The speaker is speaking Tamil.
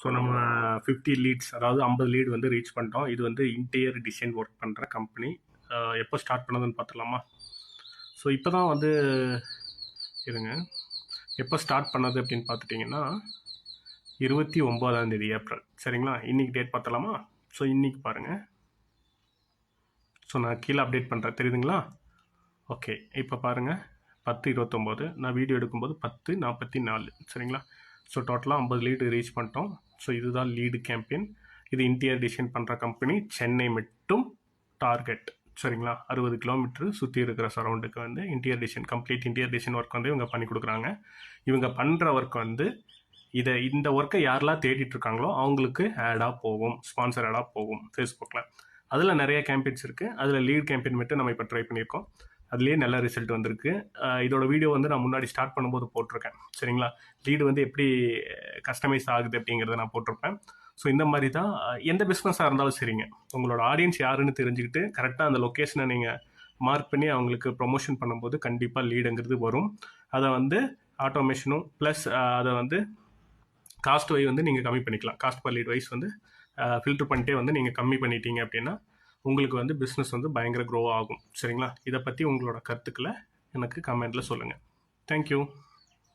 ஸோ நம்ம ஃபிஃப்டி லீட்ஸ் அதாவது ஐம்பது லீட் வந்து ரீச் பண்ணிட்டோம். இது வந்து இன்டீரியர் டிசைன் ஒர்க் பண்ணுற கம்பெனி எப்போ ஸ்டார்ட் பண்ணதுன்னு பார்த்துலாமா ஸோ இப்போ தான் வந்து இருங்க. எப்போ ஸ்டார்ட் பண்ணது அப்படின்னு பார்த்துட்டிங்கன்னா இருபத்தி ஒம்போதாம் தேதி ஏப்ரல் சரிங்களா? இன்னைக்கு டேட் பார்த்தலாமா ஸோ இன்றைக்கி பாருங்கள் ஸோ நான் கீழே அப்டேட் பண்ணுறேன் தெரியுதுங்களா? ஓகே இப்போ பாருங்கள் பத்து இருபத்தொம்போது. நான் வீடியோ எடுக்கும்போது பத்து நாற்பத்தி நாலு. சரிங்களா? ஸோ டோட்டலாக ஐம்பது லீடு ரீச் பண்ணிட்டோம். ஸோ இதுதான் லீடு கேம்பெயின் இது இன்டீரியர் டிசைன் பண்ணுற கம்பெனி சென்னை மட்டும் டார்கெட் சரிங்களா? அறுபது கிலோமீட்டர் சுற்றி இருக்கிற சரௌண்டுக்கு வந்து interior design complete interior design work வந்து இவங்க பண்ணி கொடுக்குறாங்க. இவங்க பண்ணுற ஒர்க் வந்து இதை இந்த ஒர்க்கை யாரெல்லாம் தேடிட்டு இருக்காங்களோ அவங்களுக்கு ஆடாக போகும். ஸ்பான்சர் ஆடாக போகும். ஃபேஸ்புக்கில் அதில் நிறைய கேம்பெயின்ஸ் இருக்குது அதில் லீட் கேம்பெயின் மட்டும் நம்ம இப்போ ட்ரை பண்ணியிருக்கோம். அதுலேயே நல்ல ரிசல்ட் வந்திருக்கு. இதோட வீடியோ வந்து நான் முன்னாடி ஸ்டார்ட் பண்ணும்போது போட்டிருக்கேன். சரிங்களா? லீடு வந்து எப்படி கஸ்டமைஸ் ஆகுது அப்படிங்கிறத நான் போட்டிருப்பேன். ஸோ இந்த மாதிரி தான் எந்த பிஸ்னஸாக இருந்தாலும் சரிங்க. உங்களோட ஆடியன்ஸ் யாருன்னு தெரிஞ்சுக்கிட்டு கரெக்டாக அந்த லொக்கேஷனை நீங்கள் மார்க் பண்ணி அவங்களுக்கு ப்ரொமோஷன் பண்ணும்போது கண்டிப்பாக லீடுங்கிறது வரும். அதை வந்து ஆட்டோமேஷனும் ப்ளஸ் அதை வந்து காஸ்ட் வை வந்து நீங்கள் கம்மி பண்ணிக்கலாம். காஸ்ட் பர் லீட் வைஸ் வந்து ஃபில்டர் பண்ணிட்டே வந்து நீங்கள் கம்மி பண்ணிட்டீங்க அப்படின்னா உங்களுக்கு வந்து பிஸ்னஸ் வந்து பயங்கர க்ரோ ஆகும். சரிங்களா? இதை பற்றி உங்களோட கருத்துக்களை எனக்கு கமெண்ட்டில் சொல்லுங்கள் தேங்க்யூ